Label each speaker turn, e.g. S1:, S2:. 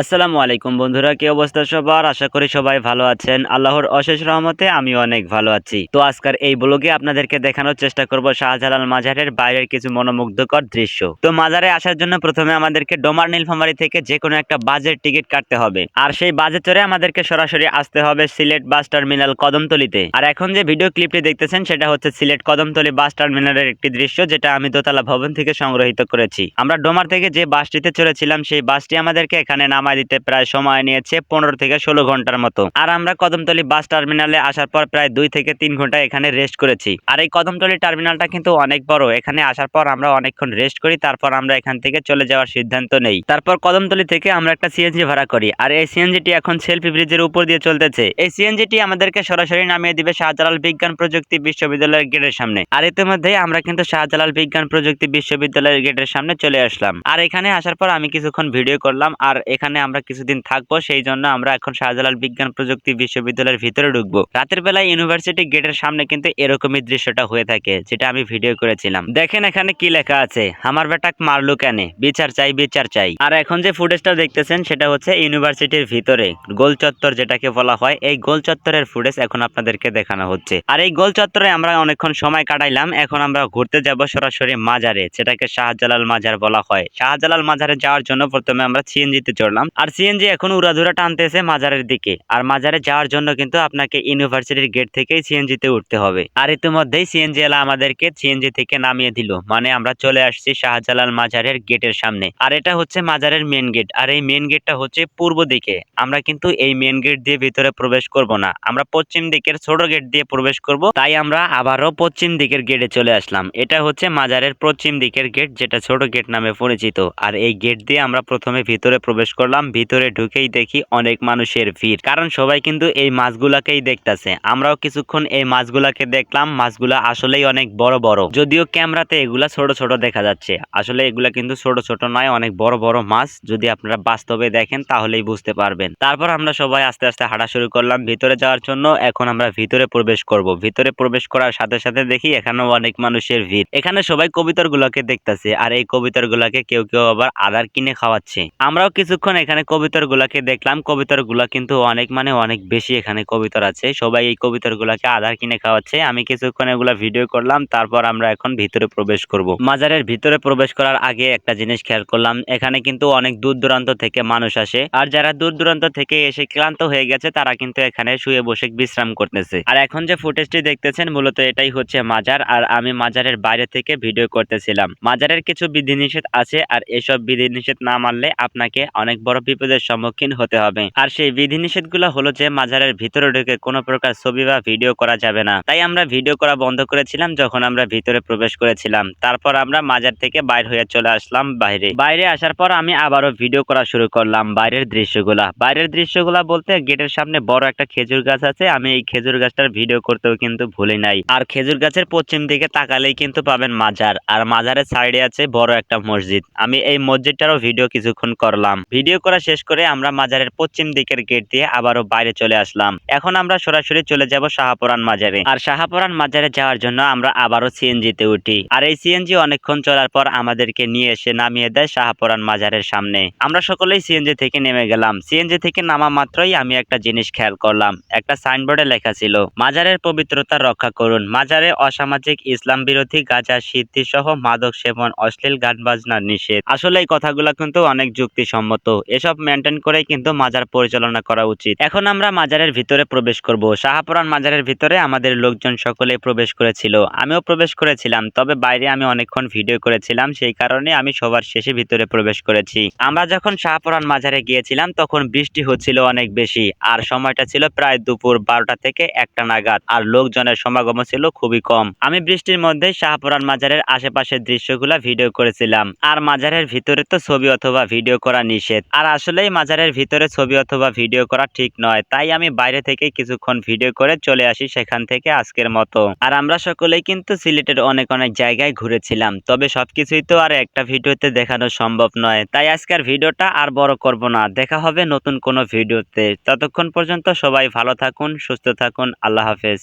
S1: আসসালামু আলাইকুম বন্ধুরা, কি অবস্থা সবার? আশা করি সবাই ভালো আছেন। আল্লাহর অশেষ রহমতে আমি অনেক ভালো আছি। তো আজকের এই ব্লগে আপনাদেরকে দেখানোর চেষ্টা করব শাহজালাল মাজারের বাইরের কিছু মনোমুগ্ধকর দৃশ্য। তো মাজারে আসার জন্য প্রথমে আমাদেরকে ডোমার নীলফামারী থেকে যে কোনো একটা বাজের টিকিট কাটতে হবে। আর সেই বাজে চড়ে আমাদেরকে সরাসরি আসতে হবে সিলেট বাস টার্মিনাল কদমতলিতে। আর এখন যে ভিডিও ক্লিপটি দেখতেছেন, সেটা হচ্ছে সিলেট কদমতলি বাস টার্মিনালের একটি দৃশ্য, যেটা আমি দোতলা ভবন থেকে সংগ্রহিত করেছি। আমরা ডোমার থেকে যে বাসটিতে চড়েছিলাম, সেই বাসটি আমাদেরকে এখানে নামায় দিতে প্রায় সময় নিয়েছে পনেরো থেকে ষোলো ঘণ্টার মতো। আর আমরা কদমতলি বাস টার্মিনালে আসার পর প্রায় দুই থেকে তিন ঘণ্টা এখানে রেস্ট করেছি। আর এই কদমতলি টার্মিনালটা কিন্তু অনেক বড়। এখানে আসার পর আমরা অনেকক্ষণ রেস্ট করি, তারপর আমরা এখান থেকে চলে যাওয়ার সিদ্ধান্ত নেই। তারপর কদমতলি থেকে আমরা একটা সিএনজি ভাড়া করি। আর এই সিএনজিটি এখন সেলফি ব্রিজের উপর দিয়ে চলতেছে। এই সিএনজিটি আমাদেরকে সরাসরি নামিয়ে দিবে শাহজালাল বিজ্ঞান প্রযুক্তি বিশ্ববিদ্যালয়ের গেটের সামনে। আর ইতিমধ্যেই আমরা কিন্তু শাহজালাল বিজ্ঞান প্রযুক্তি বিশ্ববিদ্যালয়ের গেটের সামনে চলে আসলাম। আর এখানে আসার পর আমি কিছুক্ষণ ভিডিও করলাম। আর এখানে আমরা কিছুদিন থাকব, সেই জন্য আমরা এখন শাহজালাল বিজ্ঞান প্রযুক্তি বিশ্ববিদ্যালয়ের ভিতরে ঢুকবো। রাতের বেলায় ইউনিভার্সিটি গেটের সামনে কিন্তু এরকমই দৃশ্যটা হয়ে থাকে, যেটা আমি ভিডিও করেছিলাম। দেখেন এখানে কি লেখা আছে, আমার বেটাক মারলু কেনে, বিচার চাই বিচার চাই। আর এখন যে ফুটেজটা দেখতেছেন, সেটা হচ্ছে ইউনিভার্সিটির ভিতরে, গোল চত্বর যেটাকে বলা হয়, এই গোল চত্বরের ফুটেজ এখন আপনাদেরকে দেখানো হচ্ছে। আর এই গোল চত্বরে আমরা অনেকক্ষণ সময় কাটাইলাম, এখন আমরা ঘুরতে যাব সরাসরি মাজারে, যেটাকে শাহজালাল মাজার বলা হয়। শাহজালাল মাজারে যাওয়ার জন্য প্রথমে আমরা সিএনজিতে চড়লাম। আর সিএনজি এখন উড়াধুরা টানতেছে মাজারের দিকে। আর মাজারে যাওয়ার জন্য কিন্তু আপনাকে ইউনিভার্সিটির গেট থেকেই সিএনজিতে উঠতে হবে। আর ইতিমধ্যেই সিএনজি এলা আমাদেরকে সিএনজি থেকে নামিয়ে দিল। মানে আমরা চলে আসছি শাহজালাল মাজারের গেটের সামনে। আর এটা হচ্ছে মাজারের মেন গেট আর এই মেন গেটটা হচ্ছে পূর্ব দিকে। আমরা কিন্তু এই মেন গেট দিয়ে ভিতরে প্রবেশ করব না। আমরা পশ্চিম দিকের ছোট গেট দিয়ে প্রবেশ করব। তাই আমরা আবারও পশ্চিম দিকের গেটে চলে আসলাম। এটা হচ্ছে মাজারের পশ্চিম দিকের গেট যেটা ছোট গেট নামে পরিচিত। আর এই গেট দিয়ে আমরা প্রথমে ভিতরে প্রবেশ করলাম ভিতরে ঢুকেই দেখি অনেক মানুষের ভিড়। কারণ সবাই কিন্তু এই মাছগুলাকেই দেখতাছে। আমরাও কিছুক্ষণ এই মাছগুলাকে দেখলাম, মাছগুলা আসলেই অনেক বড় বড়। যদিও ক্যামেরাতে এগুলা ছোট ছোট দেখা যাচ্ছে। আসলে এগুলা কিন্তু ছোট ছোট নয়, অনেক বড় বড় মাছ। যদি আপনারা বাস্তবে দেখেন, তাহলেই বুঝতে পারবেন। তারপর আমরা সবাই আস্তে আস্তে হাঁটা শুরু করলাম ভিতরে যাওয়ার জন্য। এখন আমরা ভিতরে প্রবেশ করব। ভিতরে প্রবেশ করার সাথে সাথে দেখি এখানেও অনেক মানুষের ভিড়। এখানে সবাই কবিতর গুলাকে দেখতেছে। আর এই কবিতর গুলাকে কেউ কেউ আবার আদার কিনে খাওয়াচ্ছে। আমরাও কিছুক্ষণ এখানে কবিতর গুলাকে দেখলাম। কবিতরগুলা কিন্তু অনেক মানে অনেক বেশি এখানে কবিতর আছে। সবাই এই কবিতর গুলাকে আধার কিনে খাওয়াচ্ছে। আমি কিছুক্ষণ এগুলা ভিডিও করলাম, তারপর আমরা এখন ভিতরে প্রবেশ করব। মাজারের ভিতরে প্রবেশ করার আগে একটা জিনিস খেয়াল করলাম, এখানে কিন্তু অনেক দূর দূরান্ত থেকে মানুষ আসে। আর যারা দূর দূরান্ত থেকে এসে ক্লান্ত হয়ে গেছে, তারা কিন্তু এখানে শুয়ে বসে বিশ্রাম করতেছে। আর এখন যে ফুটেজটি দেখতেছেন, মূলত এটাই হচ্ছে মাজার। আর আমি মাজারের বাইরে থেকে ভিডিও করতেছিলাম। মাজারের কিছু বিধিনিষেধ আছে, আর এসব বিধিনিষেধ না মানলে আপনাকে অনেক বড় বিপদের সম্মুখীন হতে হবে। আর সেই বিধিনিষেধগুলো হলো যে, মাজারের ভিতরে ঢুকে কোনো প্রকার ছবি বা ভিডিও করা যাবে না। তাই আমরা ভিডিও করা বন্ধ করেছিলাম যখন আমরা ভিতরে প্রবেশ করেছিলাম। তারপর আমরা মাজার থেকে বাইর হয়ে চলে আসলাম বাইরে। বাইরে আসার পর আমি আবারও ভিডিও করা শুরু করলাম বাইরের দৃশ্যগুলা। বাইরের দৃশ্যগুলা বলতে গেটের সামনে বড় একটা খেজুর গাছ আছে। আমি এই খেজুর গাছটার ভিডিও করতেও কিন্তু ভুলি নাই। আর খেজুর গাছের পশ্চিম দিকে তাকালেই কিন্তু পাবেন মাজার। আর মাজারের সাইডে আছে বড় একটা মসজিদ। আমি এই মসজিদটারও ভিডিও কিছুক্ষণ করলাম। ভিডিও করা শেষ করে আমরা মাজারের পশ্চিম দিকের গেট দিয়ে আবারও বাইরে চলে আসলাম। এখন আমরা সরাসরি চলে যাব শাহপুরান মাজারে। আর শাহপুরান মাজারে যাওয়ার জন্য আমরা আবারও সিএনজিতে উঠি। আর এই সিএনজি অনেকক্ষণ চলার পর আমাদেরকে নিয়ে এসে নামিয়ে দেয় শাহপুরান মাজারের সামনে। আমরা সকলেই সিএনজি থেকে নেমে গেলাম। সিএনজি থেকে নামা মাত্রই আমি একটা জিনিস খেয়াল করলাম। একটা সাইনবোর্ডে লেখা ছিল, মাজারের পবিত্রতা রক্ষা করুন। মাজারে অসামাজিক ইসলাম বিরোধী গাঁজা সিদ্ধি সহ মাদক সেবন, অশ্লীল গান বাজনা নিষেধ। আসলে এই কথাগুলো কিন্তু অনেক যুক্তিসম্মত। এসব মেনটেন করেই কিন্তু মাজার পরিচালনা করা উচিত। এখন আমরা মাজারের ভিতরে প্রবেশ করব। শাহপুরান মাজারের ভিতরে আমাদের লোকজন সকলে প্রবেশ করেছিল। আমিও প্রবেশ করেছিলাম, তবে বাইরে আমি অনেকক্ষণ ভিডিও করেছিলাম, সেই কারণে আমি সবার শেষে ভিতরে প্রবেশ করেছি। আমরা যখন শাহপুরান মাজারে গিয়েছিলাম, তখন বৃষ্টি হচ্ছিল অনেক বেশি, আর সময়টা ছিল প্রায় দুপুর বারোটা থেকে একটা নাগাদ, আর লোকজনের সমাগম ছিল খুবই কম। আমি বৃষ্টির মধ্যে শাহপুরান মাজারের আশেপাশের দৃশ্যগুলা ভিডিও করেছিলাম, আর মাজারের ভিতরে তো ছবি অথবা ভিডিও করা নিষেধ। আর আসলেই মাজারের ভিতরে ছবি অথবা ভিডিও করা ঠিক নয়। তাই আমি বাইরে থেকে কিছুক্ষণ ভিডিও করে চলে আসি সেখান থেকে আজকের মতো। আর আমরা সকলেই কিন্তু সিলেটের অনেক অনেক জায়গায় ঘুরেছিলাম। তবে সবকিছুই তো আর একটা ভিডিওতে দেখানো সম্ভব নয়। তাই আজকের ভিডিওটা আর বড় করব না। দেখা হবে নতুন কোনো ভিডিওতে। ততক্ষণ পর্যন্ত সবাই ভালো থাকুন, সুস্থ থাকুন। আল্লাহ হাফেজ।